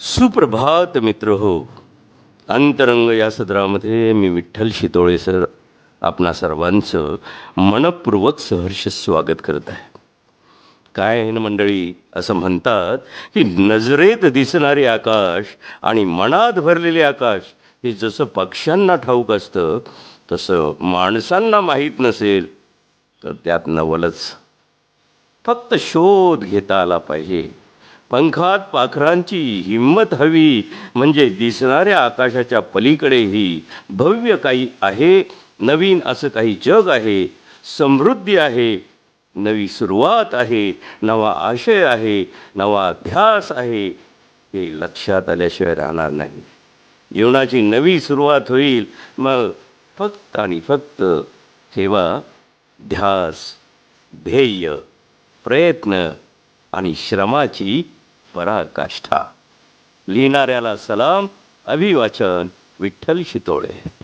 सुप्रभात मित्र. हो अंतरंग या सदरामध्ये मी विठ्ठल शितोळे सर आपणा सर्वांचं मनपूर्वक सहर्ष स्वागत करत आहे. काय आहे ना मंडळी असं म्हणतात की नजरेत दिसणारे आकाश आणि मनात भरलेले आकाश हे जसं पक्ष्यांना ठाऊक असतं तसं माणसांना माहीत नसेल तर त्यात नवलच. फक्त शोध घेता आला पाहिजे. पंखात पाखरांची हिंमत हवी. म्हणजे दिसणाऱ्या आकाशाच्या पलीकडेही भव्य काही आहे. नवीन असं काही जग आहे. समृद्धी आहे. नवी सुरुवात आहे. नवा आशय आहे. नवा ध्यास आहे. हे लक्षात आल्याशिवाय राहणार नाही. जीवनाची नवी सुरुवात होईल. मग फक्त आणि फक्त सेवा ध्यास ध्येय प्रयत्न आणि श्रमाची पराकाष्ठा. लिहिणाऱ्याला सलाम अभिवाचन विठ्ठल शितोळे.